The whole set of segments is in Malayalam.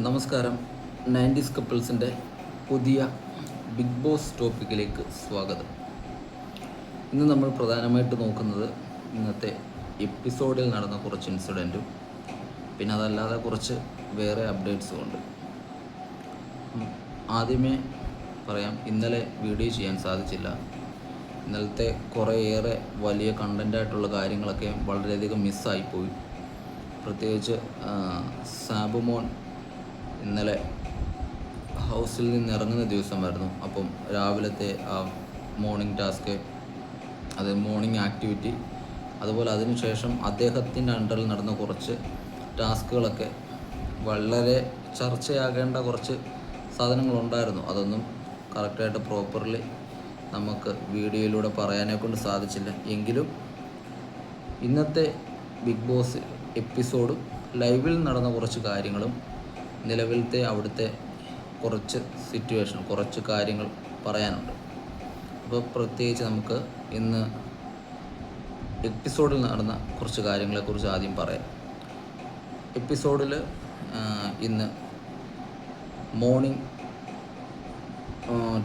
നമസ്കാരം. നയന്റീസ് കപ്പിൾസിന്റെ പുതിയ ബിഗ് ബോസ് ടോപ്പിക്കിലേക്ക് സ്വാഗതം. ഇന്ന് നമ്മൾ പ്രധാനമായിട്ട് നോക്കുന്നത് ഇന്നത്തെ എപ്പിസോഡിൽ നടന്ന കുറച്ച് ഇൻസിഡന്റും പിന്നെ അതല്ലാതെ കുറച്ച് വേറെ അപ്ഡേറ്റ്സും ഉണ്ട്. ആദ്യമേ പറയാം ഇന്നലെ വീഡിയോ ചെയ്യാൻ സാധിച്ചില്ല. ഇന്നലത്തെ കുറേയേറെ വലിയ കണ്ടന്റായിട്ടുള്ള കാര്യങ്ങളൊക്കെ വളരെയധികം മിസ്സായിപ്പോയി പ്രത്യേകിച്ച് സാബുമോൻ ഇന്നലെ ഹൗസിൽ നിന്ന് ഇറങ്ങുന്ന ദിവസമായിരുന്നു അപ്പം രാവിലത്തെ ആ മോർണിംഗ് ടാസ്ക് അത് മോർണിംഗ് ആക്ടിവിറ്റി അതുപോലെ അതിനുശേഷം അദ്ദേഹത്തിന്റെ അണ്ടറിൽ നടന്ന കുറച്ച് ടാസ്കുകളൊക്കെ വളരെ ചർച്ചയാകേണ്ട കുറച്ച് സാധനങ്ങളുണ്ടായിരുന്നു. അതൊന്നും കറക്റ്റായിട്ട് പ്രോപ്പർലി നമുക്ക് വീഡിയോയിലൂടെ പറയാനേ കൊണ്ട് സാധിച്ചില്ല. എങ്കിലും ഇന്നത്തെ ബിഗ് ബോസ് എപ്പിസോഡും ലൈവിൽ നടന്ന കുറച്ച് കാര്യങ്ങളും നിലവിലത്തെ അവിടുത്തെ കുറച്ച് സിറ്റുവേഷൻ കുറച്ച് കാര്യങ്ങൾ പറയാനുണ്ട്. അപ്പോൾ പ്രത്യേകിച്ച് നമുക്ക് ഇന്ന് എപ്പിസോഡിൽ നടന്ന കുറച്ച് കാര്യങ്ങളെക്കുറിച്ച് ആദ്യം പറയാം. എപ്പിസോഡിൽ ഇന്ന് മോർണിംഗ്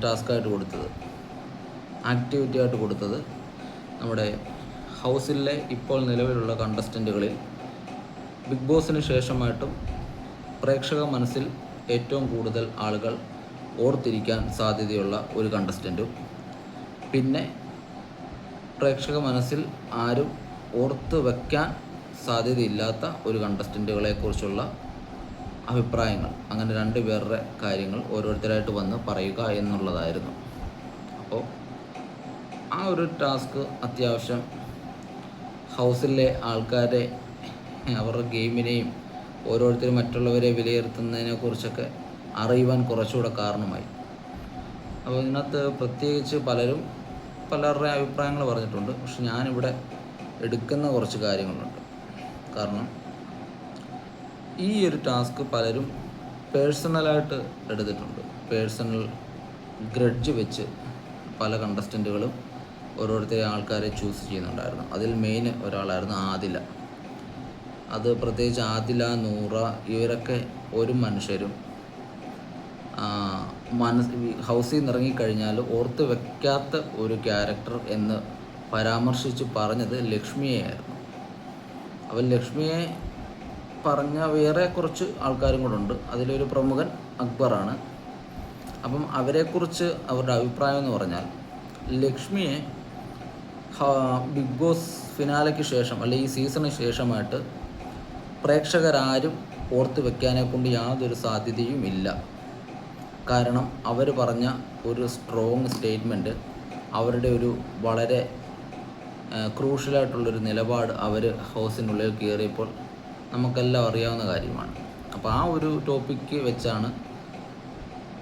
ടാസ്ക്കായിട്ട് കൊടുത്തത് ആക്ടിവിറ്റി ആയിട്ട് കൊടുത്തത് നമ്മുടെ ഹൗസിലെ ഇപ്പോൾ നിലവിലുള്ള കണ്ടസ്റ്റന്റുകളിൽ ബിഗ് ബോസിന് ശേഷമായിട്ടും പ്രേക്ഷക മനസ്സിൽ ഏറ്റവും കൂടുതൽ ആളുകൾ ഓർത്തിരിക്കാൻ സാധ്യതയുള്ള ഒരു കണ്ടസ്റ്റന്റും പിന്നെ പ്രേക്ഷക മനസ്സിൽ ആരും ഓർത്ത് വയ്ക്കാൻ സാധ്യതയില്ലാത്ത ഒരു കണ്ടസ്റ്റന്റുകളെ കുറിച്ചുള്ള അഭിപ്രായങ്ങൾ അങ്ങനെ രണ്ട് പേരുടെ കാര്യങ്ങൾ ഓരോരുത്തരായിട്ട് വന്ന് പറയുക എന്നുള്ളതായിരുന്നു. അപ്പോൾ ആ ഒരു ടാസ്ക് അത്യാവശ്യം ഹൗസിലെ ആൾക്കാരെ അവരുടെ ഗെയിമിനെയും ഓരോരുത്തരും മറ്റുള്ളവരെ വിലയിരുത്തുന്നതിനെ കുറിച്ചൊക്കെ അറിയുവാൻ കുറച്ചുകൂടെ കാരണമായി. അപ്പോൾ ഇതിനകത്ത് പ്രത്യേകിച്ച് പലരും പലരുടെ അഭിപ്രായങ്ങൾ പറഞ്ഞിട്ടുണ്ട്. പക്ഷെ ഞാനിവിടെ എടുക്കുന്ന കുറച്ച് കാര്യങ്ങളുണ്ട്. കാരണം ഈ ഒരു ടാസ്ക് പലരും പേഴ്സണലായിട്ട് എടുത്തിട്ടുണ്ട്. പേഴ്സണൽ ഗ്രഡ്ജ് വെച്ച് പല കണ്ടസ്റ്റന്റുകളും ഓരോരുത്തരെ ആൾക്കാരെ ചൂസ് ചെയ്യുന്നുണ്ടായിരുന്നു. അതിൽ മെയിൻ ഒരാളായിരുന്നു ആദില. അത് പ്രത്യേകിച്ച് ആദില നൂറ ഇവരൊക്കെ ഒരു മനുഷ്യരും. മനസ് ഹൗസിൽ നിന്ന് ഇറങ്ങിക്കഴിഞ്ഞാൽ ഓർത്ത് വെക്കാത്ത ഒരു ക്യാരക്ടർ എന്ന് പരാമർശിച്ച് പറഞ്ഞത് ലക്ഷ്മിയായിരുന്നു അപ്പം ലക്ഷ്മിയെ പറഞ്ഞ വേറെ കുറച്ച് ആൾക്കാരും കൂടെ ഉണ്ട്. അതിലൊരു പ്രമുഖൻ അക്ബറാണ്. അപ്പം അവരെക്കുറിച്ച് അവരുടെ അഭിപ്രായം എന്ന് പറഞ്ഞാൽ ലക്ഷ്മിയെ ബിഗ് ബോസ് ഫിനാലയ്ക്ക് ശേഷം അല്ലെങ്കിൽ ഈ സീസണിന് ശേഷമായിട്ട് പ്രേക്ഷകരാരും ഓർത്ത് വെക്കാനെ കൊണ്ട് യാതൊരു സാധ്യതയും ഇല്ല കാരണം അവർ പറഞ്ഞ ഒരു സ്ട്രോങ് സ്റ്റേറ്റ്മെന്റ് അവരുടെ ഒരു വളരെ ക്രൂഷ്യലായിട്ടുള്ളൊരു നിലപാട് അവർ ഹൗസിനുള്ളിൽ കയറിയപ്പോൾ നമുക്കെല്ലാം അറിയാവുന്ന കാര്യമാണ്. അപ്പോൾ ആ ഒരു ടോപ്പിക്ക് വെച്ചാണ്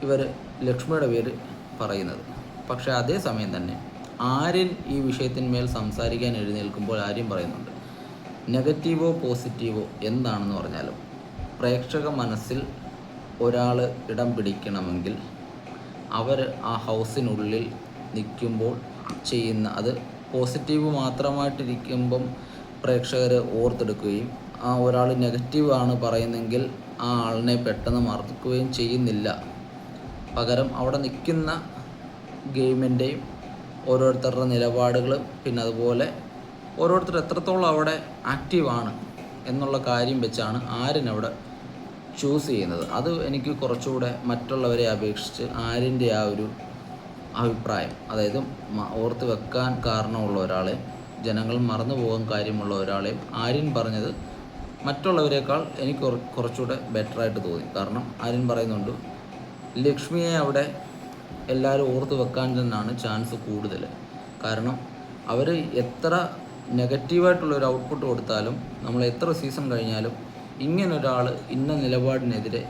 ഇവർ ലക്ഷ്മിയുടെ പേര് പറയുന്നത്. പക്ഷേ അതേസമയം തന്നെ ആര്യൻ ഈ വിഷയത്തിന്മേൽ സംസാരിക്കാൻ എഴുന്നേൽക്കുമ്പോൾ ആര്യം പറയുന്നുണ്ട്. നെഗറ്റീവോ പോസിറ്റീവോ എന്താണെന്ന് പറഞ്ഞാലും പ്രേക്ഷക മനസ്സിൽ ഒരാൾ ഇടം പിടിക്കണമെങ്കിൽ അവർ ആ ഹൗസിനുള്ളിൽ നിൽക്കുമ്പോൾ ചെയ്യുന്ന അത് പോസിറ്റീവ് മാത്രമായിട്ടിരിക്കുമ്പം പ്രേക്ഷകർ ഓർത്തെടുക്കുകയും ആ ഒരാൾ നെഗറ്റീവ് ആണ് പറയുന്നെങ്കിൽ ആ ആളിനെ പെട്ടെന്ന് മറക്കുകയും ചെയ്യുന്നില്ല. പകരം അവിടെ നിൽക്കുന്ന ഗെയിമിന്റെയും ഓരോരുത്തരുടെ നിലപാടുകളും പിന്നെ അതുപോലെ ഓരോരുത്തർ എത്രത്തോളം അവിടെ ആക്റ്റീവാണ് എന്നുള്ള കാര്യം വെച്ചാണ് ആരിനവിടെ ചൂസ് ചെയ്യുന്നത്. അത് എനിക്ക് കുറച്ചുകൂടെ മറ്റുള്ളവരെ അപേക്ഷിച്ച് ആരിന്റെ ആ ഒരു അഭിപ്രായം അതായത് ഓർത്ത് വെക്കാൻ കാരണമുള്ള ഒരാളെ ജനങ്ങൾ മറന്നു പോകാൻ കാര്യമുള്ള ഒരാളെ ആര്യൻ പറഞ്ഞത് മറ്റുള്ളവരെക്കാൾ എനിക്ക് കുറ- കുറച്ചുകൂടെ ബെറ്ററായിട്ട് തോന്നി. കാരണം ആര്യൻ പറയുന്നുണ്ട് ലക്ഷ്മിയെ അവിടെ എല്ലാവരും ഓർത്ത് വെക്കാൻ തന്നെയാണ് ചാൻസ് കൂടുതൽ കാരണം അവർ എത്ര നെഗറ്റീവായിട്ടുള്ള ഒരു ഔട്ട്പുട്ട് കൊടുത്താലും നമ്മൾ എത്ര സീസൺ കഴിഞ്ഞാലും ഇങ്ങനൊരാൾ ഇന്ന നിലപാടിനെതിരെ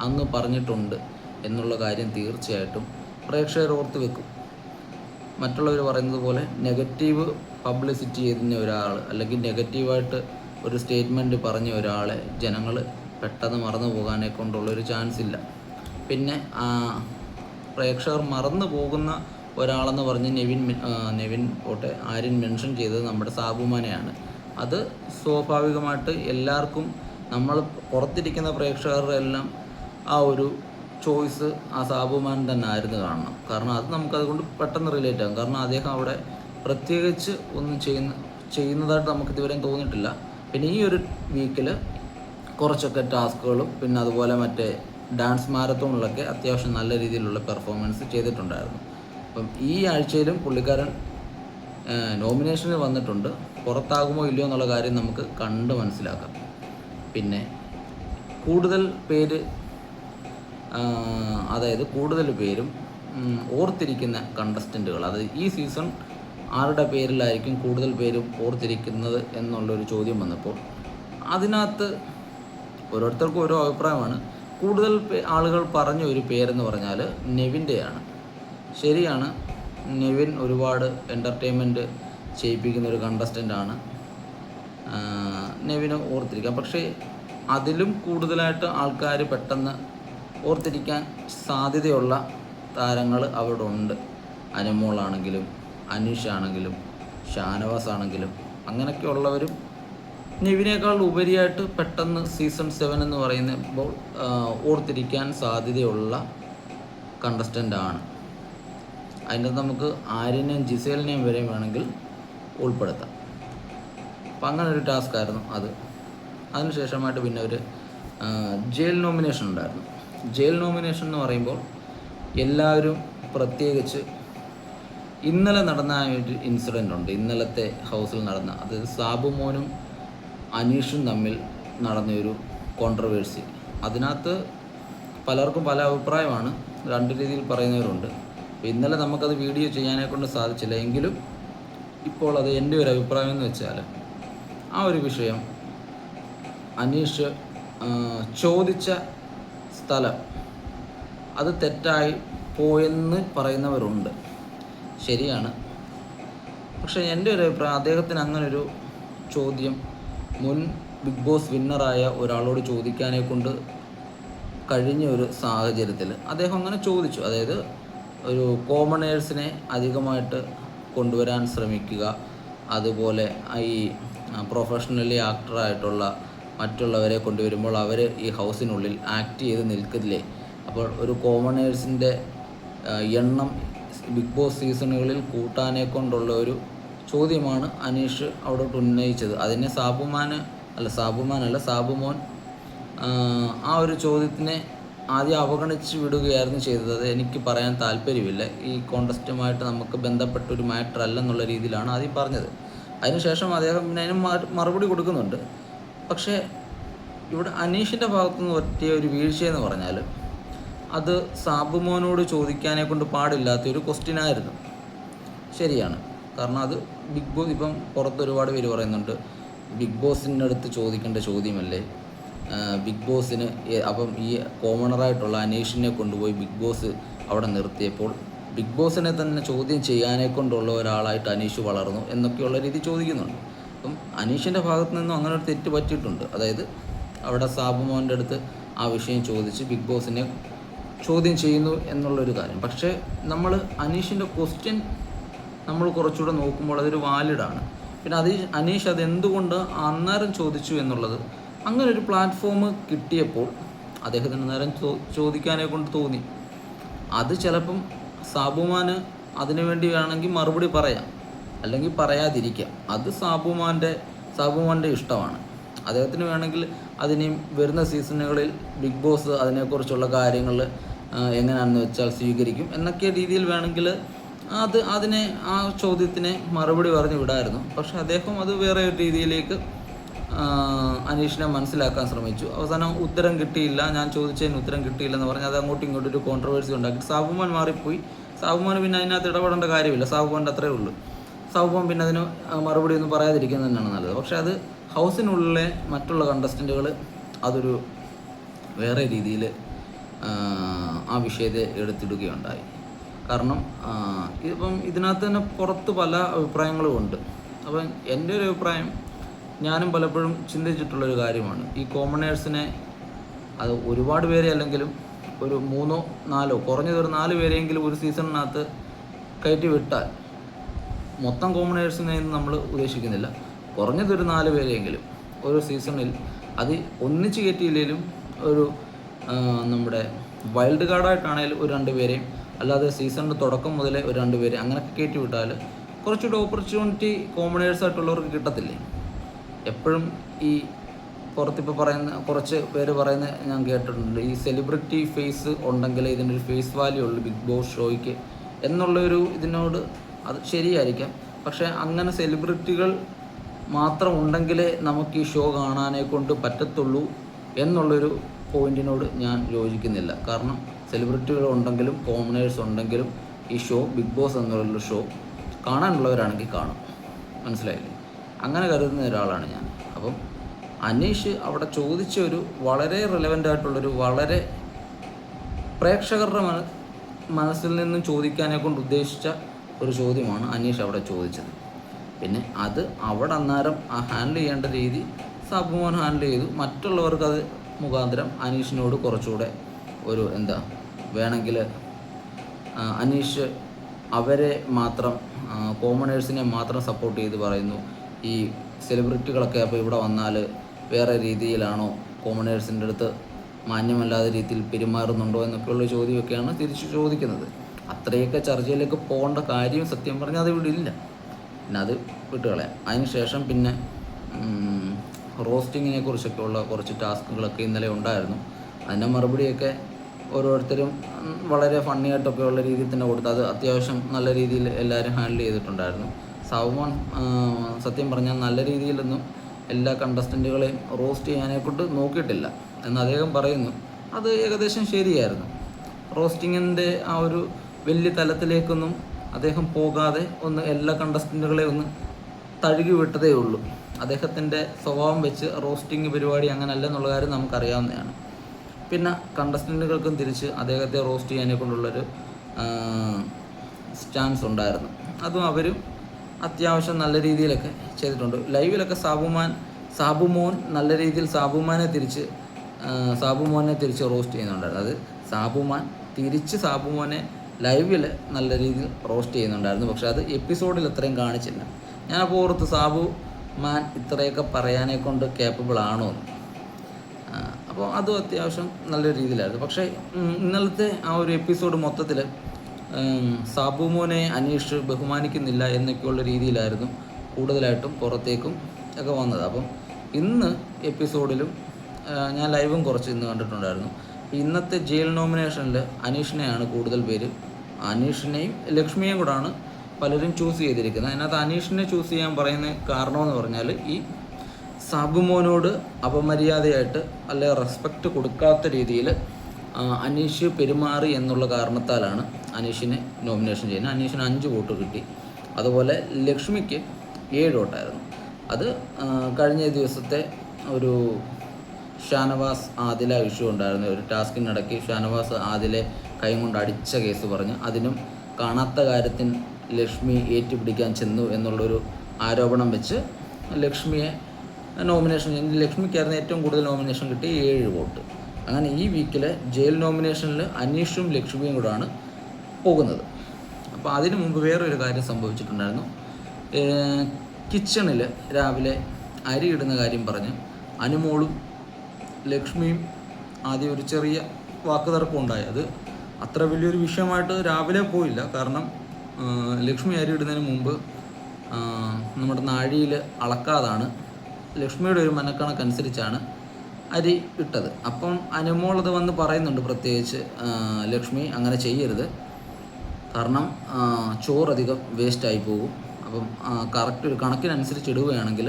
അന്ന് പറഞ്ഞിട്ടുണ്ട് എന്നുള്ള കാര്യം തീർച്ചയായിട്ടും പ്രേക്ഷകർ ഓർത്ത് വെക്കും. മറ്റുള്ളവർ പറയുന്നത് പോലെ നെഗറ്റീവ് പബ്ലിസിറ്റി ചെയ്യുന്ന ഒരാൾ അല്ലെങ്കിൽ നെഗറ്റീവായിട്ട് ഒരു സ്റ്റേറ്റ്മെന്റ് പറഞ്ഞ ഒരാളെ ജനങ്ങൾ പെട്ടെന്ന് മറന്നു പോകാനെ കൊണ്ടുള്ളൊരു ചാൻസ് ഇല്ല. പിന്നെ പ്രേക്ഷകർ മറന്നു പോകുന്ന ഒരാളെന്ന് പറഞ്ഞ് നെവിൻ നെവിൻ പോട്ടെ ആര്യൻ മെൻഷൻ ചെയ്തത് നമ്മുടെ സാബുമാനെയാണ്. അത് സ്വാഭാവികമായിട്ട് എല്ലാവർക്കും നമ്മൾ പുറത്തിരിക്കുന്ന പ്രേക്ഷകരുടെ എല്ലാം ആ ഒരു ചോയ്സ് ആ സാബുമാൻ തന്നെ ആയിരുന്നു കാണണം. കാരണം അത് നമുക്ക് അതുകൊണ്ട് പെട്ടെന്ന് റിലേറ്റ് ആകും. കാരണം അദ്ദേഹം അവിടെ പ്രത്യേകിച്ച് ഒന്നും ചെയ്യുന്ന ചെയ്യുന്നതായിട്ട് നമുക്ക് ഇതുവരെയും തോന്നിയിട്ടില്ല. പിന്നെ ഈ ഒരു വീക്കിൽ കുറച്ചൊക്കെ ടാസ്കുകളും പിന്നെ അതുപോലെ മറ്റേ ഡാൻസ് മാരത്തോണിലൊക്കെ അത്യാവശ്യം നല്ല രീതിയിലുള്ള പെർഫോമൻസ് ചെയ്തിട്ടുണ്ടായിരുന്നു. അപ്പം ഈ ആഴ്ചയിലും പുള്ളിക്കാരൻ നോമിനേഷനിൽ വന്നിട്ടുണ്ട്. പുറത്താകുമോ ഇല്ലയോ എന്നുള്ള കാര്യം നമുക്ക് കണ്ട് മനസ്സിലാക്കാം. പിന്നെ കൂടുതൽ പേര് അതായത് കൂടുതൽ പേരും ഓർത്തിരിക്കുന്ന കണ്ടസ്റ്റന്റുകൾ അതായത് ഈ സീസൺ ആരുടെ പേരിലായിരിക്കും കൂടുതൽ പേരും ഓർത്തിരിക്കുന്നത് എന്നുള്ളൊരു ചോദ്യം വന്നപ്പോൾ അതിനകത്ത് ഓരോരുത്തർക്കും ഓരോ അഭിപ്രായമാണ്. കൂടുതൽ ആളുകൾ പറഞ്ഞ ഒരു പേരെന്ന് പറഞ്ഞാൽ നെവിന്റെയാണ്. ശരിയാണ് നിവിൻ ഒരുപാട് എന്റർടൈൻമെന്റ് ചെയ്യിപ്പിക്കുന്ന ഒരു കണ്ടസ്റ്റന്റാണ് നിവിന് ഓർത്തിരിക്കാം. പക്ഷേ അതിലും കൂടുതലായിട്ട് ആൾക്കാർ പെട്ടെന്ന് ഓർത്തിരിക്കാൻ സാധ്യതയുള്ള താരങ്ങൾ അവിടെ ഉണ്ട് അനുമോളാണെങ്കിലും അനീഷ് ആണെങ്കിലും ഷാനവാസ് ആണെങ്കിലും അങ്ങനെയൊക്കെയുള്ളവരും നിവിനേക്കാൾ ഉപരിയായിട്ട് പെട്ടെന്ന് സീസൺ സെവൻ എന്ന് പറയുമ്പോൾ ഓർത്തിരിക്കാൻ സാധ്യതയുള്ള കണ്ടസ്റ്റന്റ് ആണ്. അതിന്റെ നമുക്ക് ആര്യനെയും ജിസേലിനെയും വരെ വേണമെങ്കിൽ ഉൾപ്പെടുത്താം. അപ്പം അങ്ങനെ ഒരു ടാസ്ക് ആയിരുന്നു അത്. അതിനുശേഷമായിട്ട് പിന്നെ ഒരു ജയിൽ നോമിനേഷൻ ഉണ്ടായിരുന്നു. ജയിൽ നോമിനേഷൻ എന്ന് പറയുമ്പോൾ എല്ലാവരും പ്രത്യേകിച്ച് ഇന്നലെ നടന്ന ഒരു ഇൻസിഡന്റ് ഉണ്ട്. ഇന്നലത്തെ ഹൗസിൽ നടന്ന അത് സാബു മോനും അനീഷും തമ്മിൽ നടന്നൊരു കോൺട്രവേഴ്സി അതിനകത്ത് പലർക്കും പല അഭിപ്രായമാണ്. രണ്ട് രീതിയിൽ പറയുന്നവരുണ്ട്. അപ്പോൾ ഇന്നലെ നമുക്കത് വീഡിയോ ചെയ്യാനെ കൊണ്ട് സാധിച്ചില്ല. എങ്കിലും ഇപ്പോൾ അത് എന്റെ ഒരു അഭിപ്രായം എന്ന് വെച്ചാൽ ആ ഒരു വിഷയം അനീഷ് ചോദിച്ച സ്ഥലം അത് തെറ്റായി പോയെന്ന് പറയുന്നവരുണ്ട്. ശരിയാണ്. പക്ഷേ എന്റെ ഒരു അഭിപ്രായം അദ്ദേഹത്തിന് അങ്ങനൊരു ചോദ്യം മുൻ ബിഗ് ബോസ് വിന്നറായ ഒരാളോട് ചോദിക്കാനെ കൊണ്ട് കഴിഞ്ഞ ഒരു സാഹചര്യത്തിൽ അദ്ദേഹം അങ്ങനെ ചോദിച്ചു. അതായത് ഒരു കോമണേഴ്സിനെ അധികമായിട്ട് കൊണ്ടുവരാൻ ശ്രമിക്കുക. അതുപോലെ ഈ പ്രൊഫഷണലി ആക്ടറായിട്ടുള്ള മറ്റുള്ളവരെ കൊണ്ടുവരുമ്പോൾ അവർ ഈ ഹൗസിനുള്ളിൽ ആക്ട് ചെയ്ത് നിൽക്കില്ലേ അപ്പോൾ ഒരു കോമണേഴ്സിന്റെ എണ്ണം ബിഗ് ബോസ് സീസണുകളിൽ കൂട്ടാനെ കൊണ്ടുള്ള ഒരു ചോദ്യമാണ് അനീഷ് അവിടെ ഉന്നയിച്ചത്. അതിനെ സാബുമാന് അല്ല സാബുമാൻ അല്ല സാബുമോൻ ആ ഒരു ചോദ്യത്തിനെ ആദ്യം അവഗണിച്ച് വിടുകയായിരുന്നു ചെയ്തത്. എനിക്ക് പറയാൻ താല്പര്യമില്ല. ഈ കോൺടസ്റ്റുമായിട്ട് നമുക്ക് ബന്ധപ്പെട്ട ഒരു മാറ്റർ അല്ലെന്നുള്ള രീതിയിലാണ് ആദ്യം പറഞ്ഞത്. അതിനുശേഷം അദ്ദേഹം അതിന് മറുപടി കൊടുക്കുന്നുണ്ട്. പക്ഷേ ഇവിടെ അനീഷിന്റെ ഭാഗത്തുനിന്ന് പറ്റിയ ഒരു വീഴ്ചയെന്ന് പറഞ്ഞാൽ അത് സാബുമോനോട് ചോദിക്കാനെ കൊണ്ട് പാടില്ലാത്തൊരു ക്വസ്റ്റ്യൻ ആയിരുന്നു. ശരിയാണ്. കാരണം അത് ബിഗ് ബോസ് ഇപ്പം പുറത്ത് ഒരുപാട് പേര് പറയുന്നുണ്ട് ബിഗ് ബോസിന്റെ അടുത്ത് ചോദിക്കേണ്ട ചോദ്യമല്ലേ? ബിഗ് ബോസിന് അപ്പം ഈ കോമണറായിട്ടുള്ള അനീഷിനെ കൊണ്ടുപോയി ബിഗ് ബോസ് അവിടെ നിർത്തിയപ്പോൾ ബിഗ് ബോസിനെ തന്നെ ചോദ്യം ചെയ്യാനെ കൊണ്ടുള്ള ഒരാളായിട്ട് അനീഷ് വളർന്നു എന്നൊക്കെയുള്ള രീതി ചോദിക്കുന്നുണ്ട്. അപ്പം അനീഷിന്റെ ഭാഗത്തു നിന്നും അങ്ങനെ ഒരു തെറ്റ് പറ്റിയിട്ടുണ്ട്. അതായത് അവിടെ സാബുമോന്റെ അടുത്ത് ആ വിഷയം ചോദിച്ച് ബിഗ് ബോസിനെ ചോദ്യം ചെയ്യുന്നു എന്നുള്ളൊരു കാര്യം. പക്ഷേ നമ്മൾ അനീഷിന്റെ ക്വസ്റ്റ്യൻ നമ്മൾ കുറച്ചുകൂടെ നോക്കുമ്പോൾ അതൊരു വാലിഡാണ് പിന്നെ അത് അനീഷ് അത് എന്തുകൊണ്ട് അന്നേരം ചോദിച്ചു എന്നുള്ളത് അങ്ങനെ ഒരു പ്ലാറ്റ്ഫോം കിട്ടിയപ്പോൾ അദ്ദേഹത്തിന് നേരം ചോദിക്കാനെ കൊണ്ട് തോന്നി. അത് ചിലപ്പം സാബുമാന് അതിനു വേണ്ടി വേണമെങ്കിൽ മറുപടി പറയാം. അല്ലെങ്കിൽ പറയാതിരിക്കാം. അത് സാബുമാന്റെ സാബുമാന്റെ ഇഷ്ടമാണ്. അദ്ദേഹത്തിന് വേണമെങ്കിൽ അതിനെയും വരുന്ന സീസണുകളിൽ ബിഗ് ബോസ് അതിനെക്കുറിച്ചുള്ള കാര്യങ്ങൾ എങ്ങനെയാണെന്ന് വെച്ചാൽ സ്വീകരിക്കും എന്നൊക്കെ രീതിയിൽ വേണമെങ്കിൽ അത് അതിനെ ആ ചോദ്യത്തിനെ മറുപടി പറഞ്ഞു വിടായിരുന്നു. പക്ഷെ അദ്ദേഹം അത് വേറെ ഒരു രീതിയിലേക്ക് അനീഷിനെ മനസ്സിലാക്കാൻ ശ്രമിച്ചു. അവസാനം ഉത്തരം കിട്ടിയില്ല. ഞാൻ ചോദിച്ചതിന് ഉത്തരം കിട്ടിയില്ലെന്ന് പറഞ്ഞ് അത് അങ്ങോട്ടും ഇങ്ങോട്ടും ഒരു കോൺട്രവേഴ്സി ഉണ്ടാക്കി. സാബുമാൻ മാറിപ്പോയി. സാബുമാൻ പിന്നെ അതിനകത്ത് ഇടപെടേണ്ട കാര്യമില്ല. സാബുമാന്റെ അത്രേ ഉള്ളൂ. സാബുമാൻ പിന്നെ അതിന് മറുപടി ഒന്നും പറയാതിരിക്കുന്നത് തന്നെയാണ് നല്ലത്. പക്ഷേ അത് ഹൗസിനുള്ളിലെ മറ്റുള്ള കണ്ടസ്റ്റന്റുകൾ അതൊരു വേറെ രീതിയിൽ ആ വിഷയത്തെ എടുത്തിടുകയുണ്ടായി. കാരണം ഇപ്പം ഇതിനകത്ത് തന്നെ പുറത്ത് പല അഭിപ്രായങ്ങളും ഉണ്ട്. അപ്പം എന്റെ ഒരു അഭിപ്രായം ഞാനും പലപ്പോഴും ചിന്തിച്ചിട്ടുള്ളൊരു കാര്യമാണ്. ഈ കോമണേഴ്സിനെ അത് ഒരുപാട് പേരെ അല്ലെങ്കിലും ഒരു മൂന്നോ നാലോ കുറഞ്ഞത് ഒരു നാല് പേരെയെങ്കിലും ഒരു സീസണിനകത്ത് കയറ്റി വിട്ടാൽ മൊത്തം കോമണേഴ്സിനെ നമ്മൾ ഉദ്ദേശിക്കുന്നില്ല. കുറഞ്ഞതൊരു നാല് പേരെയെങ്കിലും ഒരു സീസണിൽ അത് ഒന്നിച്ച് കയറ്റിയില്ലെങ്കിലും ഒരു നമ്മുടെ വൈൽഡ് കാർഡായിട്ടാണെങ്കിലും ഒരു രണ്ട് പേരെയും അല്ലാതെ സീസണിന്റെ തുടക്കം മുതലേ ഒരു രണ്ട് പേരെ അങ്ങനെയൊക്കെ കയറ്റി വിട്ടാൽ കുറച്ചുകൂടി ഓപ്പർച്യൂണിറ്റി കോമണേഴ്സ് ആയിട്ടുള്ളവർക്ക് കിട്ടത്തില്ലേ? എപ്പോഴും ഈ പുറത്തിപ്പോൾ പറയുന്ന കുറച്ച് പേര് പറയുന്ന ഞാൻ കേട്ടിട്ടുണ്ട്. ഈ സെലിബ്രിറ്റി ഫേസ് ഉണ്ടെങ്കിൽ ഇതിന്റെ ഒരു ഫേസ് വാല്യൂ ഉള്ളൂ ബിഗ് ബോസ് ഷോയ്ക്ക് എന്നുള്ളൊരു ഇതിനോട് അത് ശരിയായിരിക്കാം. പക്ഷേ അങ്ങനെ സെലിബ്രിറ്റികൾ മാത്രം ഉണ്ടെങ്കിലേ നമുക്ക് ഈ ഷോ കാണാനേ കൊണ്ട് പറ്റത്തുള്ളൂ എന്നുള്ളൊരു പോയിന്റിനോട് ഞാൻ യോജിക്കുന്നില്ല. കാരണം സെലിബ്രിറ്റികൾ ഉണ്ടെങ്കിലും കോമണേഴ്സ് ഉണ്ടെങ്കിലും ഈ ഷോ ബിഗ് ബോസ് എന്നുള്ള ഷോ കാണാനുള്ളവരാണെങ്കിൽ കാണും. മനസ്സിലായില്ലേ? അങ്ങനെ കരുതുന്ന ഒരാളാണ് ഞാൻ. അപ്പം അനീഷ് അവിടെ ചോദിച്ച ഒരു വളരെ റിലവന്റ് ആയിട്ടുള്ളൊരു വളരെ പ്രേക്ഷകരുടെ മന മനസ്സിൽ നിന്നും ചോദിക്കാനെ കൊണ്ട് ഉദ്ദേശിച്ച ഒരു ചോദ്യമാണ് അനീഷ് അവിടെ ചോദിച്ചത്. പിന്നെ അത് അവിടെ അന്നേരം ആ ഹാൻഡിൽ ചെയ്യേണ്ട രീതി സാബുമോൻ ഹാൻഡിൽ ചെയ്തു. മറ്റുള്ളവർക്ക് അത് മുഖാന്തരം അനീഷിനോട് കുറച്ചുകൂടെ ഒരു എന്താ വേണമെങ്കിൽ അനീഷ് അവരെ മാത്രം കോമണേഴ്സിനെ മാത്രം സപ്പോർട്ട് ചെയ്ത് പറയുന്നു. ഈ സെലിബ്രിറ്റികളൊക്കെ അപ്പോൾ ഇവിടെ വന്നാൽ വേറെ രീതിയിലാണോ കോമണേഴ്സിന്റെ അടുത്ത് മാന്യമല്ലാത്ത രീതിയിൽ പെരുമാറുന്നുണ്ടോ എന്നൊക്കെയുള്ള ചോദ്യമൊക്കെയാണ് തിരിച്ചു ചോദിക്കുന്നത്. അത്രയൊക്കെ ചർച്ചയിലേക്ക് പോകേണ്ട കാര്യം സത്യം പറഞ്ഞാൽ അത് ഇവിടെ ഇല്ല. പിന്നെ അത് വിട്ടുകളയാം. അതിന് ശേഷം പിന്നെ റോസ്റ്റിങ്ങിനെ കുറിച്ചൊക്കെ ഉള്ള കുറച്ച് ടാസ്കുകളൊക്കെ ഇന്നലെ ഉണ്ടായിരുന്നു. അതിന്റെ മറുപടിയൊക്കെ ഓരോരുത്തരും വളരെ ഫണ്ണി ആയിട്ടൊക്കെ ഉള്ള രീതിയിൽ തന്നെ കൊടുത്തു അത് അത്യാവശ്യം നല്ല രീതിയിൽ എല്ലാവരും ഹാൻഡിൽ ചെയ്തിട്ടുണ്ടായിരുന്നു. ആ, സത്യം പറഞ്ഞാൽ നല്ല രീതിയിലൊന്നും എല്ലാ കണ്ടസ്റ്റന്റുകളെയും റോസ്റ്റ് ചെയ്യാനെക്കൊണ്ട് നോക്കിയിട്ടില്ല. എന്ന് അദ്ദേഹം പറയുന്നു. അത് ഏകദേശം ശരിയായിരുന്നു. റോസ്റ്റിങ്ങിന്റെ ആ ഒരു വലിയ തലത്തിലേക്കൊന്നും അദ്ദേഹം പോകാതെ ഒന്ന് എല്ലാ കണ്ടസ്റ്റന്റുകളെയും ഒന്ന് തഴുകി വിട്ടതേ ഉള്ളൂ. അദ്ദേഹത്തിന്റെ സ്വഭാവം വെച്ച് റോസ്റ്റിംഗ് പരിപാടി അങ്ങനല്ല എന്നുള്ള കാര്യം നമുക്കറിയാവുന്നതാണ്. പിന്നെ കണ്ടസ്റ്റന്റുകൾക്കും തിരിച്ച് അദ്ദേഹത്തെ റോസ്റ്റ് ചെയ്യാനെ കൊണ്ടുള്ളൊരു സ്റ്റാൻസ് ഉണ്ടായിരുന്നു. അതും അവരും അത്യാവശ്യം നല്ല രീതിയിലൊക്കെ ചെയ്തിട്ടുണ്ട്. ലൈവിലൊക്കെ സാബുമാൻ സാബുമോൻ നല്ല രീതിയിൽ സാബുമാനെ തിരിച്ച് സാബുമോനെ തിരിച്ച് റോസ്റ്റ് ചെയ്യുന്നുണ്ടായിരുന്നു. അത് സാബുമാൻ തിരിച്ച് സാബുമോനെ ലൈവിൽ നല്ല രീതിയിൽ റോസ്റ്റ് ചെയ്യുന്നുണ്ടായിരുന്നു. പക്ഷേ അത് എപ്പിസോഡിൽ ഇത്രയും കാണിച്ചില്ല. ഞാനപ്പോൾ ഓർത്ത് സാബു മാൻ ഇത്രയൊക്കെ പറയാനെ കൊണ്ട് കേപ്പബിൾ ആണോ എന്ന്. അപ്പോൾ അതും അത്യാവശ്യം നല്ല രീതിയിലായിരുന്നു. പക്ഷേ ഇന്നലത്തെ ആ ഒരു എപ്പിസോഡ് മൊത്തത്തിൽ സാബുമോനെ അന്വേഷിച്ച് ബഹുമാനിക്കുന്നില്ല എന്നൊക്കെയുള്ള രീതിയിലായിരുന്നു കൂടുതലായിട്ടും പുറത്തേക്കും ഒക്കെ വന്നത്. അപ്പം ഇന്ന് എപ്പിസോഡിലും ഞാൻ ലൈവും കുറച്ച് ഇന്ന് കണ്ടിട്ടുണ്ടായിരുന്നു. ഇന്നത്തെ ജയിൽ നോമിനേഷനിൽ അനീഷിനെയാണ് കൂടുതൽ പേര്. അനീഷിനെയും ലക്ഷ്മിയെയും കൂടാണ് പലരും ചൂസ് ചെയ്തിരിക്കുന്നത്. അതിനകത്ത് അനീഷിനെ ചൂസ് ചെയ്യാൻ പറയുന്ന കാരണമെന്ന് പറഞ്ഞാൽ ഈ സാബുമോനോട് അപമര്യാദയായിട്ട് അല്ലെ റെസ്പെക്റ്റ് കൊടുക്കാത്ത രീതിയിൽ അനീഷ് പെരുമാറി എന്നുള്ള കാരണത്താലാണ് അനീഷിനെ നോമിനേഷൻ ചെയ്യുന്നത്. അനീഷിന് അഞ്ച് വോട്ട് കിട്ടി. അതുപോലെ ലക്ഷ്മിക്ക് ഏഴ് വോട്ടായിരുന്നു. അത് കഴിഞ്ഞ ദിവസത്തെ ഒരു ഷാനവാസ് ആദില ഇഷ്യൂ ഉണ്ടായിരുന്നു ഒരു ടാസ്കിനിടയ്ക്ക് ഷാനവാസ് ആദിലെ കൈ കൊണ്ട് അടിച്ച കേസ് പറഞ്ഞു. അതിനും കാണാത്ത കാര്യത്തിൽ ലക്ഷ്മി ഏറ്റുപിടിക്കാൻ ചെന്നു എന്നുള്ളൊരു ആരോപണം വെച്ച് ലക്ഷ്മിയെ നോമിനേഷൻ ലക്ഷ്മിക്കായിരുന്നു ഏറ്റവും കൂടുതൽ നോമിനേഷൻ കിട്ടി ഏഴ് വോട്ട്. അങ്ങനെ ഈ വീക്കിലെ ജയിൽ നോമിനേഷനിൽ അനീഷും ലക്ഷ്മിയും കൂടാണ് പോകുന്നത്. അപ്പോൾ അതിനു മുമ്പ് വേറൊരു കാര്യം സംഭവിച്ചിട്ടുണ്ടായിരുന്നു. കിച്ചണിൽ രാവിലെ അരി ഇടുന്ന കാര്യം പറഞ്ഞ് അനുമോളും ലക്ഷ്മിയും ആദ്യം ഒരു ചെറിയ വാക്കുതർക്കം ഉണ്ടായി അത് അത്ര വലിയൊരു വിഷയമായിട്ട് രാവിലെ പോയില്ല. കാരണം ലക്ഷ്മി അരി ഇടുന്നതിന് മുമ്പ് നമ്മുടെ നാഴിയിൽ അളക്കാതാണ്. ലക്ഷ്മിയുടെ ഒരു മനക്കണക്കനുസരിച്ചാണ് അരി ഇട്ടത്. അപ്പം അനുമോൾ അത് വന്ന് പറയുന്നുണ്ട് പ്രത്യേകിച്ച് ലക്ഷ്മി അങ്ങനെ ചെയ്യരുത്. കാരണം ചോറധികം വേസ്റ്റായി പോകും. അപ്പം കറക്റ്റ് ഒരു കണക്കിനനുസരിച്ച് ഇടുകയാണെങ്കിൽ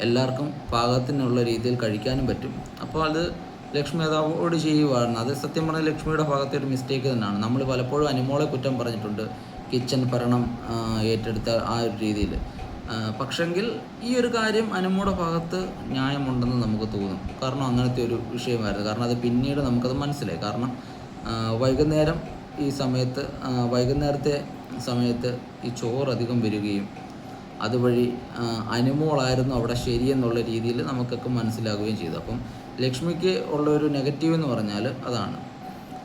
എല്ലാവർക്കും പാകത്തിനുള്ള രീതിയിൽ കഴിക്കാനും പറ്റും. അപ്പോൾ അത് ലക്ഷ്മി അത് അവോയ്ഡ് ചെയ്യുവായിരുന്നു. അത് സത്യം പറഞ്ഞാൽ ലക്ഷ്മിയുടെ ഭാഗത്തെ ഒരു മിസ്റ്റേക്ക് തന്നെയാണ്. നമ്മൾ പലപ്പോഴും അനുമോളെ കുറ്റം പറഞ്ഞിട്ടുണ്ട്. കിച്ചൺ ഭരണം ഏറ്റെടുത്ത ആ ഒരു രീതിയിൽ. പക്ഷെങ്കിൽ ഈ ഒരു കാര്യം അനുമോടെ ഭാഗത്ത് ന്യായമുണ്ടെന്ന് നമുക്ക് തോന്നും. കാരണം അങ്ങനത്തെ ഒരു വിഷയമായിരുന്നു. കാരണം അത് പിന്നീട് നമുക്കത് മനസ്സിലായി. കാരണം വൈകുന്നേരം ഈ സമയത്ത് വൈകുന്നേരത്തെ സമയത്ത് ഈ ചോറ് അധികം വരികയും അതുവഴി അനുമോളായിരുന്നു അവിടെ ശരിയെന്നുള്ള രീതിയിൽ നമുക്കൊക്കെ മനസ്സിലാകുകയും ചെയ്തു. അപ്പം ലക്ഷ്മിക്ക് ഉള്ള ഒരു നെഗറ്റീവ് എന്ന് പറഞ്ഞാൽ അതാണ്.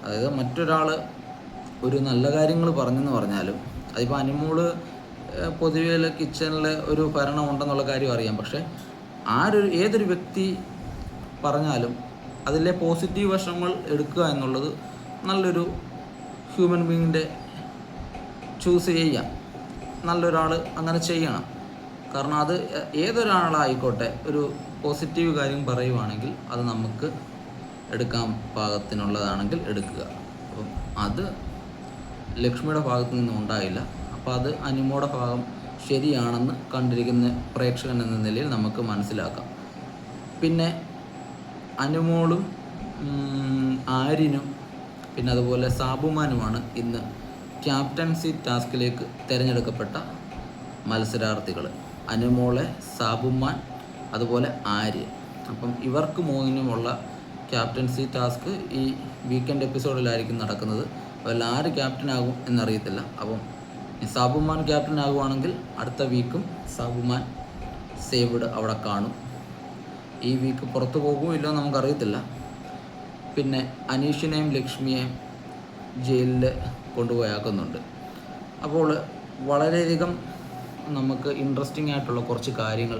അതായത് മറ്റൊരാൾ ഒരു നല്ല കാര്യങ്ങൾ പറഞ്ഞെന്ന് പറഞ്ഞാലും അതിപ്പോൾ അനുമോൾ പൊതുവെ കിച്ചണിൽ ഒരു ഭരണം ഉണ്ടെന്നുള്ള കാര്യം അറിയാം. പക്ഷേ ആരൊരു ഏതൊരു വ്യക്തി പറഞ്ഞാലും അതിലെ പോസിറ്റീവ് വശങ്ങൾ എടുക്കുക എന്നുള്ളത് നല്ലൊരു ഹ്യൂമൻ ബീങ്ങിന്റെ ചൂസ് ചെയ്യാം നല്ലൊരാൾ അങ്ങനെ ചെയ്യണം. കാരണം അത് ഏതൊരാളായിക്കോട്ടെ ഒരു പോസിറ്റീവ് കാര്യം പറയുവാണെങ്കിൽ അത് നമുക്ക് എടുക്കാൻ പാകത്തിനുള്ളതാണെങ്കിൽ എടുക്കുക. അപ്പം അത് ലക്ഷ്മിയുടെ ഭാഗത്ത് നിന്നും ഉണ്ടായില്ല. അപ്പോൾ അത് അനുമോടെ ഭാഗം ശരിയാണെന്ന് കണ്ടിരിക്കുന്ന പ്രേക്ഷകൻ എന്ന നിലയിൽ നമുക്ക് മനസ്സിലാക്കാം. പിന്നെ അനുമോളും ആര്യനും പിന്നെ അതുപോലെ സാബുമാനുമാണ് ഇന്ന് ക്യാപ്റ്റൻസി ടാസ്കിലേക്ക് തിരഞ്ഞെടുക്കപ്പെട്ട മത്സരാർത്ഥികൾ അനുമോളെ സാബുമാൻ അതുപോലെ ആര്യ. അപ്പം ഇവർക്ക് മൂന്നിനുമുള്ള ക്യാപ്റ്റൻസി ടാസ്ക് ഈ വീക്കെൻഡ് എപ്പിസോഡിലായിരിക്കും നടക്കുന്നത്. അതിൽ ആര് ക്യാപ്റ്റൻ ആകും എന്നറിയത്തില്ല. അപ്പം സാബുമാൻ ക്യാപ്റ്റൻ ആകുവാണെങ്കിൽ അടുത്ത വീക്കും സാബുമാൻ സേവ്ഡ് അവിടെ കാണും. ഈ വീക്ക് പുറത്തു പോകുമോ ഇല്ലയോ നമുക്കറിയത്തില്ല. പിന്നെ അനീഷിനെയും ലക്ഷ്മിയെയും ജയിലിൽ കൊണ്ടുപോയാക്കുന്നുണ്ട്. അപ്പോൾ വളരെയധികം നമുക്ക് ഇൻട്രസ്റ്റിംഗ് ആയിട്ടുള്ള കുറച്ച് കാര്യങ്ങൾ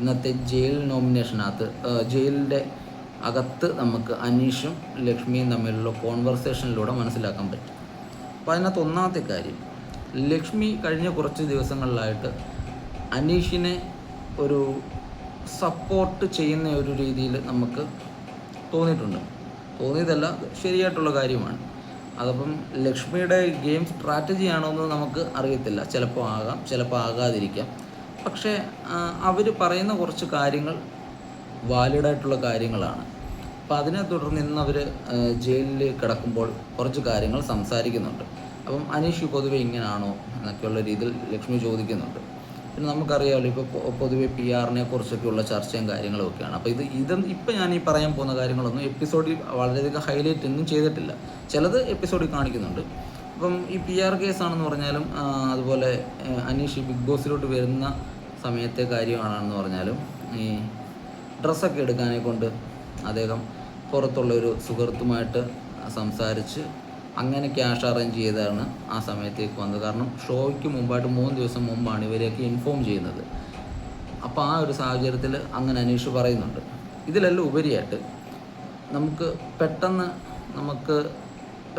ഇന്നത്തെ ജയിൽ നോമിനേഷനകത്ത് ജയിലിന്റെ അകത്ത് നമുക്ക് അനീഷും ലക്ഷ്മിയും തമ്മിലുള്ള കോൺവെർസേഷനിലൂടെ മനസ്സിലാക്കാൻ പറ്റും. അപ്പോൾ അതിനകത്ത് ഒന്നാമത്തെ കാര്യം ലക്ഷ്മി കഴിഞ്ഞ കുറച്ച് ദിവസങ്ങളിലായിട്ട് അനീഷിനെ ഒരു സപ്പോർട്ട് ചെയ്യുന്ന ഒരു രീതിയിൽ നമുക്ക് തോന്നിയിട്ടുണ്ട്. തോന്നിയതല്ല ശരിയായിട്ടുള്ള കാര്യമാണ്. അതപ്പം ലക്ഷ്മിയുടെ ഗെയിം സ്ട്രാറ്റജി ആണോ എന്ന് നമുക്ക് അറിയത്തില്ല. ചിലപ്പോൾ ആകാം ചിലപ്പോൾ ആകാതിരിക്കാം. പക്ഷേ അവർ പറയുന്ന കുറച്ച് കാര്യങ്ങൾ വാലിഡായിട്ടുള്ള കാര്യങ്ങളാണ്. അപ്പോൾ അതിനെ തുടർന്ന് ഇന്ന് അവർ ജയിലിൽ കിടക്കുമ്പോൾ കുറച്ച് കാര്യങ്ങൾ സംസാരിക്കുന്നുണ്ട്. അപ്പം അനീഷ് പൊതുവെ ഇങ്ങനെയാണോ എന്നൊക്കെയുള്ള രീതിയിൽ ലക്ഷ്മി ചോദിക്കുന്നുണ്ട്. പിന്നെ നമുക്കറിയാമല്ലോ ഇപ്പോൾ പൊതുവേ പി ആറിനെ കുറിച്ചൊക്കെയുള്ള ചർച്ചയും കാര്യങ്ങളും ഒക്കെയാണ്. അപ്പോൾ ഇത് ഇത് ഇപ്പം ഞാൻ ഈ പറയാൻ പോകുന്ന കാര്യങ്ങളൊന്നും എപ്പിസോഡിൽ വളരെയധികം ഹൈലൈറ്റ് ഒന്നും ചെയ്തിട്ടില്ല. ചിലത് എപ്പിസോഡിൽ കാണിക്കുന്നുണ്ട്. അപ്പം ഈ പി ആർ കേസാണെന്ന് പറഞ്ഞാലും അതുപോലെ അനീഷ് ബിഗ് ബോസിലോട്ട് വരുന്ന സമയത്തെ കാര്യമാണെന്ന് പറഞ്ഞാലും ഈ ഡ്രസ്സൊക്കെ എടുക്കാനെ കൊണ്ട് അദ്ദേഹം പുറത്തുള്ള ഒരു സുഹൃത്തുമായിട്ട് സംസാരിച്ച് അങ്ങനെ ക്യാഷ് അറേഞ്ച് ചെയ്താണ് ആ സമയത്തേക്ക് വന്നത്. കാരണം ഷോയ്ക്ക് മുമ്പായിട്ട് മൂന്ന് ദിവസം മുമ്പാണ് ഇവരെയൊക്കെ ഇൻഫോം ചെയ്യുന്നത്. അപ്പോൾ ആ ഒരു സാഹചര്യത്തിൽ അങ്ങനെ അനീഷ് പറയുന്നുണ്ട്. ഇതിലെല്ലാം ഉപരിയായിട്ട് നമുക്ക് പെട്ടെന്ന് നമുക്ക്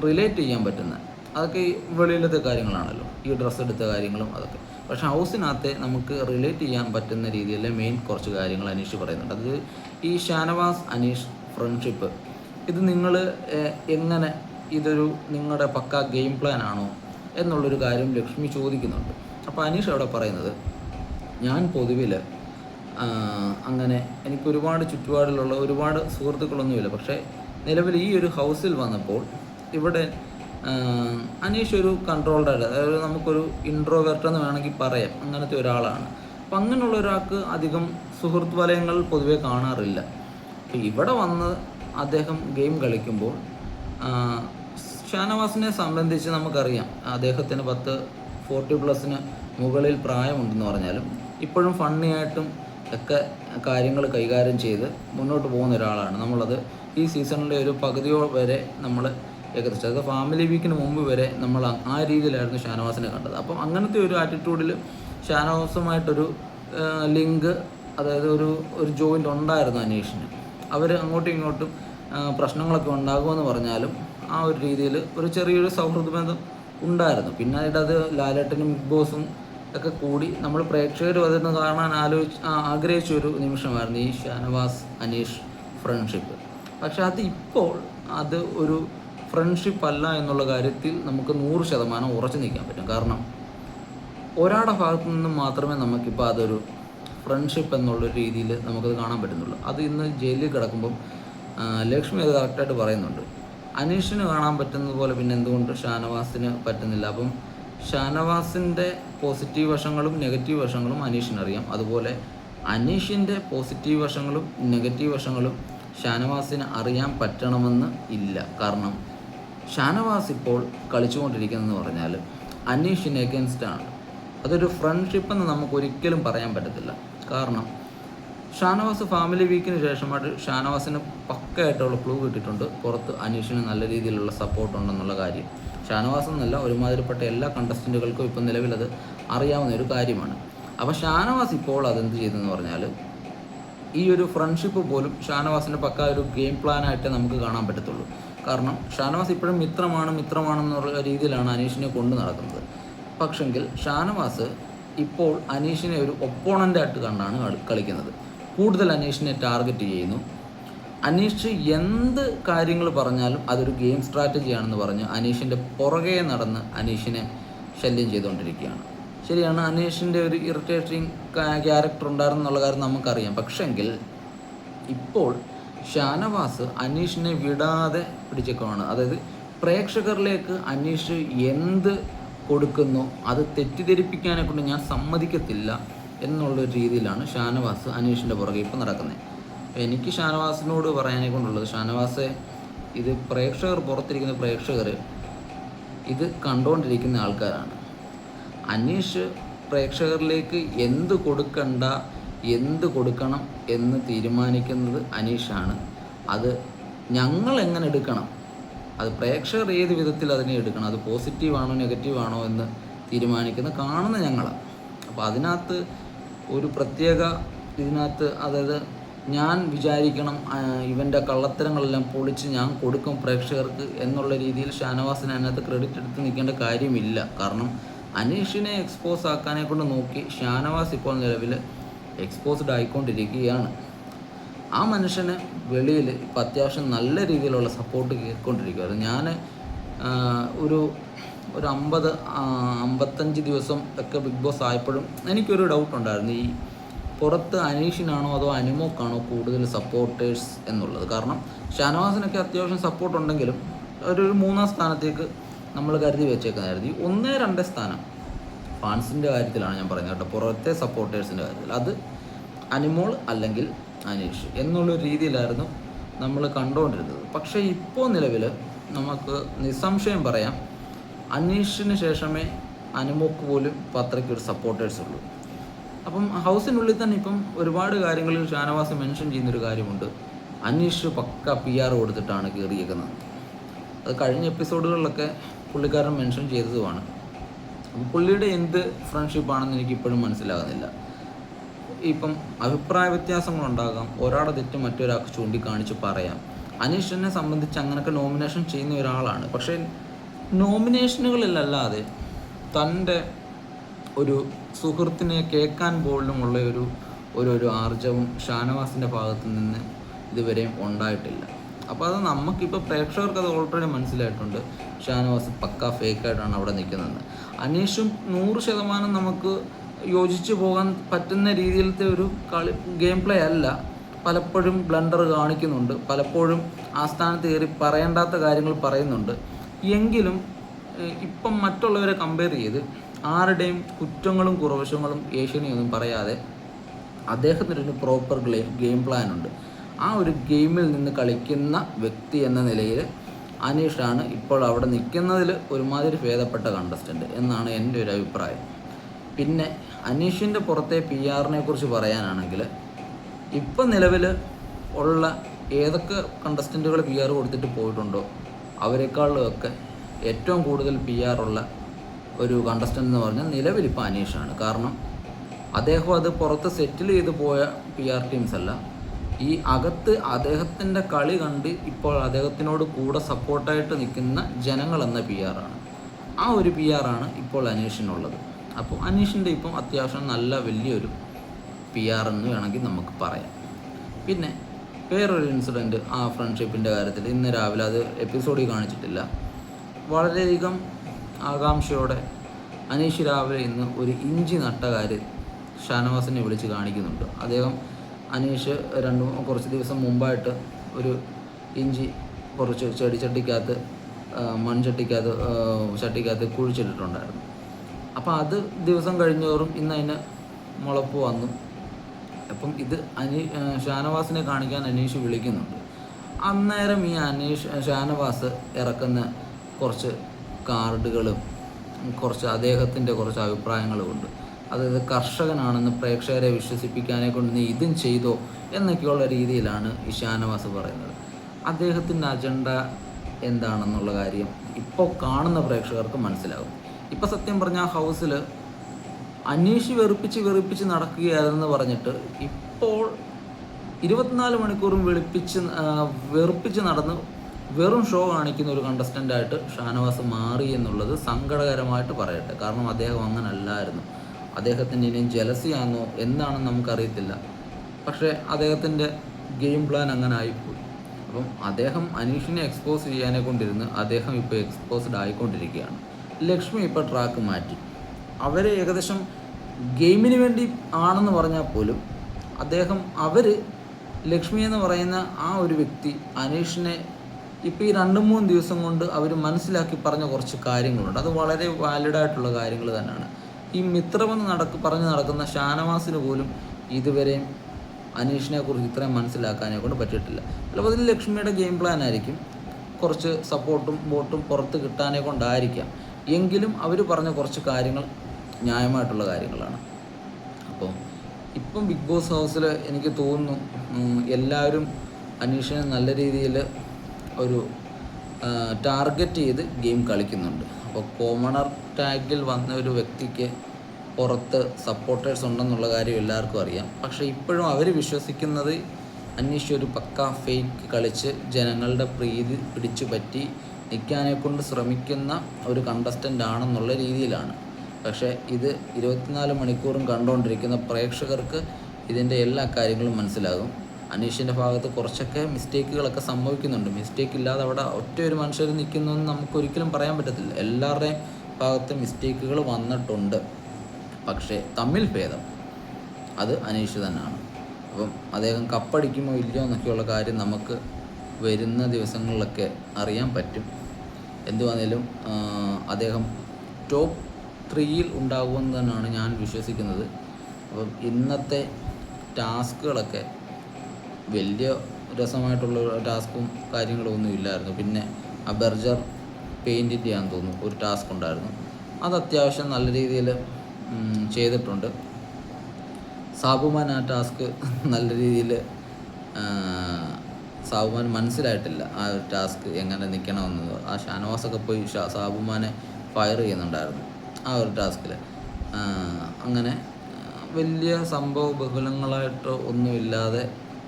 റിലേറ്റ് ചെയ്യാൻ പറ്റുന്ന അതൊക്കെ ഈ വെളിയിലത്തെ കാര്യങ്ങളാണല്ലോ. ഈ ഡ്രസ്സ് എടുത്ത കാര്യങ്ങളും അതൊക്കെ. പക്ഷേ ഹൗസിനകത്തെ നമുക്ക് റിലേറ്റ് ചെയ്യാൻ പറ്റുന്ന രീതിയിലെ മെയിൻ കുറച്ച് കാര്യങ്ങൾ അനീഷ് പറയുന്നുണ്ട്. അത് ഈ ഷാനവാസ് അനീഷ് ഫ്രണ്ട്ഷിപ്പ് ഇത് നിങ്ങൾ എങ്ങനെ ഇതൊരു നിങ്ങളുടെ പക്ക ഗെയിം പ്ലാൻ ആണോ എന്നുള്ളൊരു കാര്യം ലക്ഷ്മി ചോദിക്കുന്നുണ്ട്. അപ്പോൾ അനീഷ് അവിടെ പറയുന്നത് ഞാൻ പൊതുവിൽ അങ്ങനെ എനിക്ക് ഒരുപാട് ചുറ്റുപാടിലുള്ള ഒരുപാട് സുഹൃത്തുക്കളൊന്നുമില്ല. പക്ഷേ നിലവിൽ ഈ ഒരു ഹൗസിൽ വന്നപ്പോൾ ഇവിടെ അനീഷ് ഒരു കൺട്രോൾഡ് ആയിട്ട് അതായത് നമുക്കൊരു ഇൻട്രോവേർട്ട് എന്ന് വേണമെങ്കിൽ പറയാം. അങ്ങനത്തെ ഒരാളാണ്. അപ്പം അങ്ങനെയുള്ള ഒരാൾക്ക് അധികം സുഹൃത്ത് വലയങ്ങൾ പൊതുവെ കാണാറില്ല. ഇവിടെ വന്ന് അദ്ദേഹം ഗെയിം കളിക്കുമ്പോൾ ഷാനവാസിനെ സംബന്ധിച്ച് നമുക്കറിയാം. അദ്ദേഹത്തിന് പത്ത് ഫോർട്ടി പ്ലസിന് മുകളിൽ പ്രായമുണ്ടെന്ന് പറഞ്ഞാലും ഇപ്പോഴും ഫണ്ണി ആയിട്ടും ഒക്കെ കാര്യങ്ങൾ കൈകാര്യം ചെയ്ത് മുന്നോട്ട് പോകുന്ന ഒരാളാണ്. നമ്മളത് ഈ സീസണിന്റെ ഒരു പകുതിയോ വരെ നമ്മൾ ഏകദേശം. അത് ഫാമിലി വീക്കിന് മുമ്പ് വരെ നമ്മൾ ആ- രീതിയിലായിരുന്നു ഷാനവാസിനെ കണ്ടത്. അപ്പം അങ്ങനത്തെ ഒരു ആറ്റിറ്റ്യൂഡിൽ ഷാനവാസുമായിട്ടൊരു ലിങ്ക് അതായത് ഒരു ഒരു ജോയിന്റ് ഉണ്ടായിരുന്നു അനീഷിന്. അവർ അങ്ങോട്ടും ഇങ്ങോട്ടും പ്രശ്നങ്ങളൊക്കെ ഉണ്ടാകുമെന്ന് പറഞ്ഞാലും ആ ഒരു രീതിയിൽ ഒരു ചെറിയൊരു സൗഹൃദ ബന്ധം ഉണ്ടായിരുന്നു പിന്നീട് അത് ലാലേട്ടനും ബിഗ് ബോസും ഒക്കെ കൂടി നമ്മൾ പ്രേക്ഷകർ വരുന്ന കാണാൻ ആലോചിച്ച് ആഗ്രഹിച്ച ഒരു നിമിഷമായിരുന്നു ഈ ഷാനവാസ് അനീഷ് ഫ്രണ്ട്ഷിപ്പ് പക്ഷെ അത് ഇപ്പോൾ അത് ഒരു ഫ്രണ്ട്ഷിപ്പ് അല്ല എന്നുള്ള കാര്യത്തിൽ നമുക്ക് നൂറ് ശതമാനം ഉറച്ചു നിൽക്കാൻ പറ്റും. കാരണം ഒരാളുടെ ഭാഗത്തു നിന്നും മാത്രമേ നമുക്കിപ്പോൾ അതൊരു ഫ്രണ്ട്ഷിപ്പ് എന്നുള്ള രീതിയിൽ നമുക്കത് കാണാൻ പറ്റുന്നുള്ളൂ. അത് ഇന്ന് ജയിലിൽ കിടക്കുമ്പം ലക്ഷ്മി അത് കറക്റ്റായിട്ട് പറയുന്നുണ്ട്. അനീഷിന് കാണാൻ പറ്റുന്നത് പോലെ പിന്നെ എന്തുകൊണ്ട് ഷാനവാസിന് പറ്റുന്നില്ല? അപ്പം ഷാനവാസിന്റെ പോസിറ്റീവ് വശങ്ങളും നെഗറ്റീവ് വശങ്ങളും അനീഷിനറിയാം അതുപോലെ അനീഷിന്റെ പോസിറ്റീവ് വശങ്ങളും നെഗറ്റീവ് വശങ്ങളും ഷാനവാസിന് അറിയാൻ പറ്റണമെന്ന് ഇല്ല. കാരണം ഷാനവാസ് ഇപ്പോൾ കളിച്ചുകൊണ്ടിരിക്കുന്നതെന്ന് പറഞ്ഞാൽ അനീഷിന് എഗൻസ്റ്റ് ആണ്. അതൊരു ഫ്രണ്ട്ഷിപ്പ് എന്ന് നമുക്ക് ഒരിക്കലും പറയാൻ പറ്റത്തില്ല. കാരണം ഷാനവാസ് ഫാമിലി വീക്കിന് ശേഷമായിട്ട് ഷാനവാസിന് പക്കയായിട്ടുള്ള ക്ലൂ കിട്ടിയിട്ടുണ്ട്. പുറത്ത് അനീഷിന് നല്ല രീതിയിലുള്ള സപ്പോർട്ട് ഉണ്ടെന്നുള്ള കാര്യം. ഷാനവാസ് എന്നല്ല ഒരുമാതിരിപ്പെട്ട എല്ലാ കണ്ടസ്റ്റന്റുകൾക്കും ഇപ്പം നിലവിലത് അറിയാവുന്ന ഒരു കാര്യമാണ്. അപ്പോൾ ഷാനവാസ് ഇപ്പോൾ അതെന്ത് ചെയ്തെന്ന് പറഞ്ഞാൽ ഈ ഒരു ഫ്രണ്ട്ഷിപ്പ് പോലും ഷാനവാസിന്റെ പക്ക ഒരു ഗെയിം പ്ലാനായിട്ട് നമുക്ക് കാണാൻ പറ്റത്തുള്ളൂ. കാരണം ഷാനവാസ് ഇപ്പോഴും മിത്രമാണ് മിത്രമാണെന്നുള്ള രീതിയിലാണ് അനീഷിനെ കൊണ്ടു നടക്കുന്നത്. പക്ഷെങ്കിൽ ഷാനവാസ് ഇപ്പോൾ അനീഷിനെ ഒരു ഒപ്പോണന്റായിട്ട് കണ്ടാണ് കളി- കളിക്കുന്നത്. കൂടുതൽ അനീഷിനെ ടാർഗറ്റ് ചെയ്യുന്നു. അനീഷ് എന്ത് കാര്യങ്ങൾ പറഞ്ഞാലും അതൊരു ഗെയിം സ്ട്രാറ്റജിയാണെന്ന് പറഞ്ഞ് അനീഷിന്റെ പുറകെ നടന്ന് അനീഷിനെ ശല്യം ചെയ്തുകൊണ്ടിരിക്കുകയാണ്. ശരിയാണ് അനീഷിന്റെ ഒരു ഇറിറ്റേറ്റിംഗ് ക്യാരക്ടർ ഉണ്ടായിരുന്നു എന്നുള്ള കാര്യം നമുക്കറിയാം. പക്ഷെങ്കിൽ ഇപ്പോൾ ഷാനവാസ് അനീഷിനെ വിടാതെ പിടിച്ചേക്കുവാണ്. അതായത് പ്രേക്ഷകരിലേക്ക് അനീഷ് എന്ത് കൊടുക്കുന്നു അത് തെറ്റിദ്ധരിപ്പിക്കാനെ കൊണ്ട് ഞാൻ സമ്മതിക്കത്തില്ല. എന്നുള്ളൊരു രീതിയിലാണ് ഷാനവാസ് അനീഷിന്റെ പുറകെ ഇപ്പോൾ നടക്കുന്നത്. എനിക്ക് ഷാനവാസിനോട് പറയാനെ കൊണ്ടുള്ളത് ഷാനവാസെ ഇത് പ്രേക്ഷകർ പുറത്തിരിക്കുന്ന പ്രേക്ഷകർ ഇത് കണ്ടുകൊണ്ടിരിക്കുന്ന ആൾക്കാരാണ്. അനീഷ് പ്രേക്ഷകരിലേക്ക് എന്ത് കൊടുക്കണ്ട എന്ത് കൊടുക്കണം എന്ന് തീരുമാനിക്കുന്നത് അനീഷാണ്. അത് ഞങ്ങൾ എങ്ങനെ എടുക്കണം? അത് പ്രേക്ഷകർ ഏത് വിധത്തിൽ അതിനെ എടുക്കണം? അത് പോസിറ്റീവാണോ നെഗറ്റീവാണോ എന്ന് തീരുമാനിക്കുന്നത് കാണുന്ന ഞങ്ങളാണ്. അപ്പോൾ അതിനകത്ത് ഒരു പ്രത്യേക ഇതിനകത്ത് അതായത് ഞാൻ വിചാരിക്കണം ഇവന്റെ കള്ളത്തരങ്ങളെല്ലാം പൊളിച്ച് ഞാൻ കൊടുക്കും പ്രേക്ഷകർക്ക് എന്നുള്ള രീതിയിൽ ഷാനവാസിനെ അതിനകത്ത് ക്രെഡിറ്റ് എടുത്ത് നിൽക്കേണ്ട കാര്യമില്ല. കാരണം അനീഷിനെ എക്സ്പോസ് ആക്കാനെ കൊണ്ട് നോക്കി ഷാനവാസ് ഇപ്പോൾ നിലവിൽ എക്സ്പോസ്ഡ് ആയിക്കൊണ്ടിരിക്കുകയാണ്. ആ മനുഷ്യന് വെളിയിൽ ഇപ്പം അത്യാവശ്യം നല്ല രീതിയിലുള്ള സപ്പോർട്ട് കേൾക്കൊണ്ടിരിക്കുകയായിരുന്നു. ഞാൻ ഒരു ഒരു അമ്പത് അമ്പത്തഞ്ച് ദിവസം ഒക്കെ ബിഗ് ബോസ് ആയപ്പോഴും എനിക്കൊരു ഡൗട്ട് ഉണ്ടായിരുന്നു. ഈ പുറത്ത് അനീഷിനാണോ അതോ അനുമോക്കാണോ കൂടുതൽ സപ്പോർട്ടേഴ്സ് എന്നുള്ളത്? കാരണം ഷാനവാസിനൊക്കെ അത്യാവശ്യം സപ്പോർട്ട് ഉണ്ടെങ്കിലും ഒരു മൂന്നാം സ്ഥാനത്തേക്ക് നമ്മൾ കരുതി വെച്ചേക്കുന്നതായിരുന്നു. ഈ ഒന്നേ രണ്ടേ സ്ഥാനം ഫാൻസിന്റെ കാര്യത്തിലാണ് ഞാൻ പറയുന്നത് കേട്ടോ. പുറത്തെ സപ്പോർട്ടേഴ്സിന്റെ കാര്യത്തിൽ. അത് അനിമോൾ അല്ലെങ്കിൽ അനീഷ് എന്നുള്ള രീതിയിലായിരുന്നു നമ്മൾ കണ്ടുകൊണ്ടിരുന്നത്. പക്ഷേ ഇപ്പോൾ നിലവിൽ നമുക്ക് നിസ്സംശയം പറയാം അനീഷിന് ശേഷമേ അനുമോക്ക് പോലും പത്രയ്ക്ക് ഒരു സപ്പോർട്ടേഴ്സ് ഉള്ളൂ. അപ്പം ഹൗസിനുള്ളിൽ തന്നെ ഇപ്പം ഒരുപാട് കാര്യങ്ങളിൽ ഷാനവാസ് മെൻഷൻ ചെയ്യുന്നൊരു കാര്യമുണ്ട്. അനീഷ് പക്ക പി ആർ കൊടുത്തിട്ടാണ് കയറിയേക്കുന്നത് അത് കഴിഞ്ഞ എപ്പിസോഡുകളിലൊക്കെ പുള്ളിക്കാരൻ മെൻഷൻ ചെയ്തതുമാണ്. അപ്പം പുള്ളിയുടെ എന്ത് ഫ്രണ്ട്ഷിപ്പാണെന്ന് എനിക്ക് ഇപ്പോഴും മനസ്സിലാകുന്നില്ല. ഇപ്പം അഭിപ്രായ വ്യത്യാസങ്ങളുണ്ടാകാം. ഒരാളെ തെറ്റ് മറ്റൊരാൾക്ക് ചൂണ്ടിക്കാണിച്ച് പറയാം. അനീഷിനെ സംബന്ധിച്ച് അങ്ങനെയൊക്കെ നോമിനേഷൻ ചെയ്യുന്ന ഒരാളാണ്. പക്ഷേ നോമിനേഷനുകളിലല്ലാതെ തന്റെ ഒരു സുഹൃത്തിനെ കേൾക്കാൻ പോലുമുള്ള ഒരു ഒരു ഒരു ആർജവും ഷാനവാസിന്റെ ഭാഗത്തു നിന്ന് ഇതുവരെയും ഉണ്ടായിട്ടില്ല. അപ്പോൾ അത് നമുക്കിപ്പോൾ പ്രേക്ഷകർക്ക് അത് ഓൾറെഡി മനസ്സിലായിട്ടുണ്ട്. ഷാനവാസ് പക്ക ഫേക്കായിട്ടാണ് അവിടെ നിൽക്കുന്നത്. അനീഷും നൂറ് ശതമാനം നമുക്ക് യോജിച്ചു പോകാൻ പറ്റുന്ന രീതിയിലത്തെ ഒരു കളി ഗെയിം പ്ലേ അല്ല. പലപ്പോഴും ബ്ലണ്ടർ കാണിക്കുന്നുണ്ട്. പലപ്പോഴും ആ സ്ഥാനത്ത് കയറി പറയേണ്ടാത്ത കാര്യങ്ങൾ പറയുന്നുണ്ട്. എങ്കിലും ഇപ്പം മറ്റുള്ളവരെ കമ്പയർ ചെയ്ത് ആരുടെയും കുറ്റങ്ങളും കുറവശങ്ങളും ഏഷ്യനെയൊന്നും പറയാതെ അദ്ദേഹത്തിനൊരു പ്രോപ്പർ ഗെയിം പ്ലാൻ ഉണ്ട്. ആ ഒരു ഗെയിമിൽ നിന്ന് കളിക്കുന്ന വ്യക്തി എന്ന നിലയിൽ അനീഷാണ് ഇപ്പോൾ അവിടെ നിൽക്കുന്നതിൽ ഒരുമാതിരി ഭേദപ്പെട്ട കണ്ടസ്റ്റന്റ് എന്നാണ് എന്റെ ഒരു അഭിപ്രായം. പിന്നെ അനീഷിന്റെ പുറത്തെ പി ആറിനെ കുറിച്ച് പറയാനാണെങ്കിൽ ഇപ്പം നിലവിൽ ഉള്ള ഏതൊക്കെ കണ്ടസ്റ്റന്റുകൾ പി ആർ കൊടുത്തിട്ട് പോയിട്ടുണ്ടോ? അവരെക്കാളുമൊക്കെ ഏറ്റവും കൂടുതൽ പി ആർ ഉള്ള ഒരു കണ്ടസ്റ്റന്റ് എന്ന് പറഞ്ഞാൽ നിലവിലിപ്പോൾ അനീഷാണ് കാരണം അദ്ദേഹം അത് പുറത്ത് സെറ്റിൽ ചെയ്ത് പോയ പി ആർ ടീംസ് അല്ല. ഈ അകത്ത് അദ്ദേഹത്തിന്റെ കളി കണ്ട് ഇപ്പോൾ അദ്ദേഹത്തിനോട് കൂടെ സപ്പോർട്ടായിട്ട് നിൽക്കുന്ന ജനങ്ങളെന്ന പി ആറാണ് ആ ഒരു പി ആറാണ് ഇപ്പോൾ അനീഷിനുള്ളത്. അപ്പോൾ അനീഷിന്റെ ഇപ്പം അത്യാവശ്യം നല്ല വലിയൊരു പി ആർ എന്ന് വേണമെങ്കിൽ നമുക്ക് പറയാം. പിന്നെ വേറൊരു ഇൻസിഡന്റ് ആ ഫ്രണ്ട്ഷിപ്പിന്റെ കാര്യത്തിൽ ഇന്ന് രാവിലെ അത് എപ്പിസോഡിൽ കാണിച്ചിട്ടില്ല. വളരെയധികം ആകാംക്ഷയോടെ അനീഷ് രാവിലെ ഇന്ന് ഒരു ഇഞ്ചി നട്ട ഷാനവാസിനെ വിളിച്ച് കാണിക്കുന്നുണ്ട്. അദ്ദേഹം അനീഷ് രണ്ട് കുറച്ച് ദിവസം മുമ്പായിട്ട് ഒരു ഇഞ്ചി കുറച്ച് ചെടിച്ചട്ടിക്കകത്ത് മൺചട്ടിക്കകത്ത് ചട്ടിക്കകത്ത് കുഴിച്ചിട്ടിട്ടുണ്ടായിരുന്നു. അപ്പോൾ അത് ദിവസം കഴിഞ്ഞോറും ഇന്ന് അതിന് മുളപ്പ് വന്നു. അപ്പം ഇത് അനീ ഷാനവാസിനെ കാണിക്കാൻ അനീഷ് വിളിക്കുന്നുണ്ട്. അന്നേരം ഈ അനീഷ് ഷാനവാസ് ഇറക്കുന്ന കുറച്ച് കാർഡുകളും കുറച്ച് അദ്ദേഹത്തിന്റെ കുറച്ച് അഭിപ്രായങ്ങളും ഉണ്ട്. അതായത് കർഷകനാണെന്ന് പ്രേക്ഷകരെ വിശ്വസിപ്പിക്കാനെ കൊണ്ട് നീ ഇതും ചെയ്തോ എന്നൊക്കെയുള്ള രീതിയിലാണ് ഈ ഷാനവാസ് പറയുന്നത്. അദ്ദേഹത്തിന്റെ അജണ്ട എന്താണെന്നുള്ള കാര്യം ഇപ്പോൾ കാണുന്ന പ്രേക്ഷകർക്ക് മനസ്സിലാകും. ഇപ്പോൾ സത്യം പറഞ്ഞാൽ ഹൗസിൽ അന്വേഷിച്ച് വെറുപ്പിച്ച് വെറുപ്പിച്ച് നടക്കുകയായിരുന്നു പറഞ്ഞിട്ട് ഇപ്പോൾ ഇരുപത്തിനാല് മണിക്കൂറും വെളുപ്പിച്ച് വെറുപ്പിച്ച് നടന്ന് വെറും ഷോ കാണിക്കുന്ന ഒരു കണ്ടസ്റ്റന്റായിട്ട് ഷാനവാസ് മാറി എന്നുള്ളത് സങ്കടകരമായിട്ട് പറയട്ടെ. കാരണം അദ്ദേഹം അങ്ങനെ അല്ലായിരുന്നു അദ്ദേഹത്തിന്റെ ഇനിയും ജലസിയാണോ എന്താണെന്ന് നമുക്കറിയത്തില്ല. പക്ഷേ അദ്ദേഹത്തിന്റെ ഗെയിം പ്ലാൻ അങ്ങനെ ആയിപ്പോയി. അപ്പം അദ്ദേഹം അനീഷിനെ എക്സ്പോസ് ചെയ്യാനെ കൊണ്ടിരുന്ന് അദ്ദേഹം ഇപ്പോൾ എക്സ്പോസ്ഡ് ആയിക്കൊണ്ടിരിക്കുകയാണ്. ലക്ഷ്മി ഇപ്പോൾ ട്രാക്ക് മാറ്റി. അവർ ഏകദേശം ഗെയിമിന് വേണ്ടി ആണെന്ന് പറഞ്ഞാൽ പോലും അദ്ദേഹം അവർ ലക്ഷ്മി എന്ന് പറയുന്ന ആ ഒരു വ്യക്തി അനീഷിനെ ഇപ്പോൾ ഈ രണ്ട് മൂന്ന് ദിവസം കൊണ്ട് അവർ മനസ്സിലാക്കി പറഞ്ഞ കുറച്ച് കാര്യങ്ങളുണ്ട്. അത് വളരെ വാലിഡായിട്ടുള്ള കാര്യങ്ങൾ തന്നെയാണ്. ഈ മിത്രമെന്ന് നടക്ക് പറഞ്ഞ് നടക്കുന്ന ഷാനവാസിന് പോലും ഇതുവരെയും അനീഷിനെ കുറിച്ച് ഇത്രയും മനസ്സിലാക്കാനെ കൊണ്ട് പറ്റിയിട്ടില്ല. ചിലപ്പോൾ അതിൽ ലക്ഷ്മിയുടെ ഗെയിം പ്ലാൻ ആയിരിക്കും. കുറച്ച് സപ്പോർട്ടും ബോട്ടും പുറത്ത് കിട്ടാനെ കൊണ്ടായിരിക്കാം. എങ്കിലും അവർ പറഞ്ഞ കുറച്ച് കാര്യങ്ങൾ ന്യായമായിട്ടുള്ള കാര്യങ്ങളാണ്. അപ്പോൾ ഇപ്പം ബിഗ് ബോസ് ഹൗസിൽ എനിക്ക് തോന്നുന്നു എല്ലാവരും അനീഷിനെ നല്ല രീതിയിൽ ഒരു ടാർഗറ്റ് ചെയ്ത് ഗെയിം കളിക്കുന്നുണ്ട്. അപ്പോൾ കോമണർ ടാഗിൽ വന്ന ഒരു വ്യക്തിക്ക് പുറത്ത് സപ്പോർട്ടേഴ്സ് ഉണ്ടെന്നുള്ള കാര്യം എല്ലാവർക്കും അറിയാം. പക്ഷേ ഇപ്പോഴും അവർ വിശ്വസിക്കുന്നത് അന്വേഷിച്ച് ഒരു പക്ക ഫേക്ക് കളിച്ച് ജനങ്ങളുടെ പ്രീതി പിടിച്ചു പറ്റി നിൽക്കാനെ കൊണ്ട് ശ്രമിക്കുന്ന ഒരു കണ്ടസ്റ്റന്റ് ആണെന്നുള്ള രീതിയിലാണ്. പക്ഷേ ഇത് ഇരുപത്തിനാല് മണിക്കൂറും കണ്ടുകൊണ്ടിരിക്കുന്ന പ്രേക്ഷകർക്ക് ഇതിന്റെ എല്ലാ കാര്യങ്ങളും മനസ്സിലാകും. അനീഷിന്റെ ഭാഗത്ത് കുറച്ചൊക്കെ മിസ്റ്റേക്കുകളൊക്കെ സംഭവിക്കുന്നുണ്ട്. മിസ്റ്റേക്ക് ഇല്ലാതെ അവിടെ ഒറ്റ ഒരു മനുഷ്യർ നിൽക്കുന്നതെന്ന് നമുക്ക് ഒരിക്കലും പറയാൻ പറ്റത്തില്ല. എല്ലാവരുടെയും ഭാഗത്ത് മിസ്റ്റേക്കുകൾ വന്നിട്ടുണ്ട്. പക്ഷേ തമ്മിൽ ഭേദം. അത് അനീഷ് തന്നെയാണ്. അപ്പം അദ്ദേഹം കപ്പടിക്കുമോ ഇല്ലയോ എന്നൊക്കെയുള്ള കാര്യം നമുക്ക് വരുന്ന ദിവസങ്ങളിലൊക്കെ അറിയാൻ പറ്റും. എന്തുവാണേലും അദ്ദേഹം ടോപ്പ് ത്രീയിൽ ഉണ്ടാകുമെന്ന് തന്നെയാണ് ഞാൻ വിശ്വസിക്കുന്നത്. അപ്പം ഇന്നത്തെ ടാസ്കുകളൊക്കെ വലിയ രസമായിട്ടുള്ള ടാസ്കും കാര്യങ്ങളും ഒന്നും ഇല്ലായിരുന്നു. പിന്നെ ആ ബെർജർ പെയിന്റിന്റെ ആണെന്ന് തോന്നുന്നു ഒരു ടാസ്ക് ഉണ്ടായിരുന്നു. അത് അത്യാവശ്യം നല്ല രീതിയിൽ ചെയ്തിട്ടുണ്ട്. സാബുമാൻ ആ ടാസ്ക് നല്ല രീതിയിൽ സാബുമാൻ മനസ്സിലായിട്ടില്ല ആ ടാസ്ക് എങ്ങനെ നിൽക്കണമെന്നത് ആ ഷാനവാസൊക്കെ പോയി ഷാ- സാബുമാനെ ഫയർ ചെയ്യുന്നുണ്ടായിരുന്നു. ആ ഒരു ടാസ്കിൽ അങ്ങനെ വലിയ സംഭവ ബഹുലങ്ങളായിട്ട് ഒന്നുമില്ലാതെ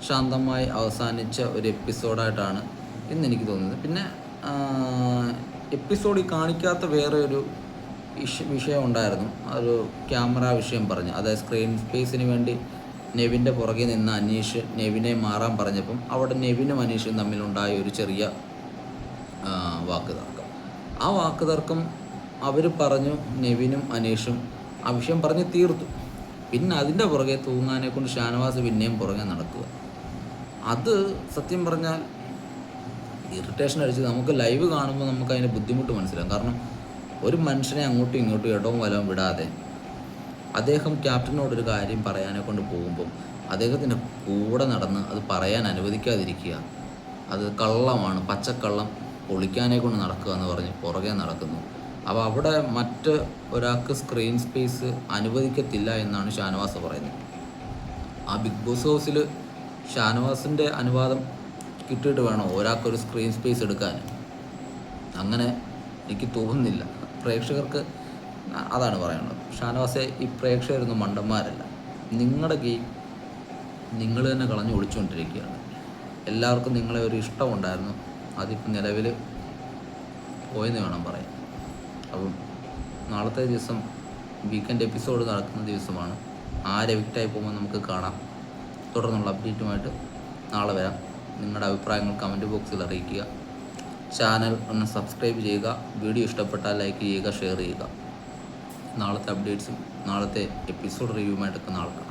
ശാന്തമായി അവസാനിച്ച ഒരു എപ്പിസോഡായിട്ടാണ് ഇന്ന് എനിക്ക് തോന്നുന്നത് പിന്നെ എപ്പിസോഡിൽ കാണിക്കാത്ത വേറെ ഒരു വിഷയം ഉണ്ടായിരുന്നു. ഒരു ക്യാമറ വിഷയം പറഞ്ഞു. അതായത് സ്ക്രീൻ സ്പേസിന് വേണ്ടി നെവിന്റെ പുറകെ നിന്ന് അനീഷ് നെവിനെ മാറാൻ പറഞ്ഞപ്പം അവിടെ നെവിനും അനീഷും തമ്മിലുണ്ടായ ഒരു ചെറിയ വാക്ക് തർക്കം ആ വാക്ക് തർക്കം അവർ പറഞ്ഞു നെവിനും അനീഷും ആ വിഷയം പറഞ്ഞ് തീർത്തു. പിന്നെ അതിന്റെ പുറകെ തൂങ്ങാനെ കൊണ്ട് ഷാനവാസ് പിന്നെയും പുറകെ നടക്കുക. അത് സത്യം പറഞ്ഞാൽ ഇറിറ്റേഷൻ അടിച്ച് നമുക്ക് ലൈവ് കാണുമ്പോൾ നമുക്ക് അതിന്റെ ബുദ്ധിമുട്ട് മനസ്സിലാവും. കാരണം ഒരു മനുഷ്യനെ അങ്ങോട്ടും ഇങ്ങോട്ടും ഇടവും വലവും വിടാതെ അദ്ദേഹം ക്യാപ്റ്റനോടൊരു കാര്യം പറയാനെ കൊണ്ട് പോകുമ്പം അദ്ദേഹത്തിന്റെ കൂടെ നടന്ന് അത് പറയാൻ അനുവദിക്കാതിരിക്കുക അത് കള്ളമാണ് പച്ചക്കള്ളം പൊളിക്കാനെ കൊണ്ട് നടക്കുക എന്ന് പറഞ്ഞ് പുറകെ നടക്കുന്നു. അപ്പോൾ അവിടെ മറ്റ് ഒരാൾക്ക് സ്ക്രീൻ സ്പേസ് അനുവദിക്കത്തില്ല എന്നാണ് ഷാനവാസ് പറയുന്നത്. ആ ബിഗ് ബോസ് ഹൗസിൽ ഷാനവാസിന്റെ അനുവാദം കിട്ടിയിട്ട് വേണോ? ഒരാൾക്കൊരു സ്ക്രീൻ സ്പേസ് എടുക്കാൻ അങ്ങനെ എനിക്ക് തോന്നുന്നില്ല. പ്രേക്ഷകർക്ക് അതാണ് പറയുന്നത് ഷാനവാസെ ഈ പ്രേക്ഷകരൊന്നും മണ്ടന്മാരല്ല. നിങ്ങളുടെ ഗെയിം നിങ്ങൾ തന്നെ കളഞ്ഞു ഒളിച്ചുകൊണ്ടിരിക്കുകയാണ് എല്ലാവർക്കും നിങ്ങളെ ഒരു ഇഷ്ടമുണ്ടായിരുന്നു. അതിപ്പോൾ നിലവിൽ പോയെന്ന് വേണം പറയാൻ. അപ്പം നാളത്തെ ദിവസം വീക്കെൻഡ് എപ്പിസോഡ് നടക്കുന്ന ദിവസമാണ്. ആര് എവിക്റ്റായി പോകുമ്പോൾ നമുക്ക് കാണാം. തുടർന്നുള്ള അപ്ഡേറ്റുമായിട്ട് നാളെ വരാം. നിങ്ങളുടെ അഭിപ്രായങ്ങൾ കമന്റ് ബോക്സിൽ അറിയിക്കുക. ചാനൽ ഒന്ന് സബ്സ്ക്രൈബ് ചെയ്യുക. വീഡിയോ ഇഷ്ടപ്പെട്ടാൽ ലൈക്ക് ചെയ്യുക ഷെയർ ചെയ്യുക. നാളത്തെ അപ്ഡേറ്റ്സും നാളത്തെ എപ്പിസോഡ് റിവ്യൂമായിട്ടൊക്കെ നാളെ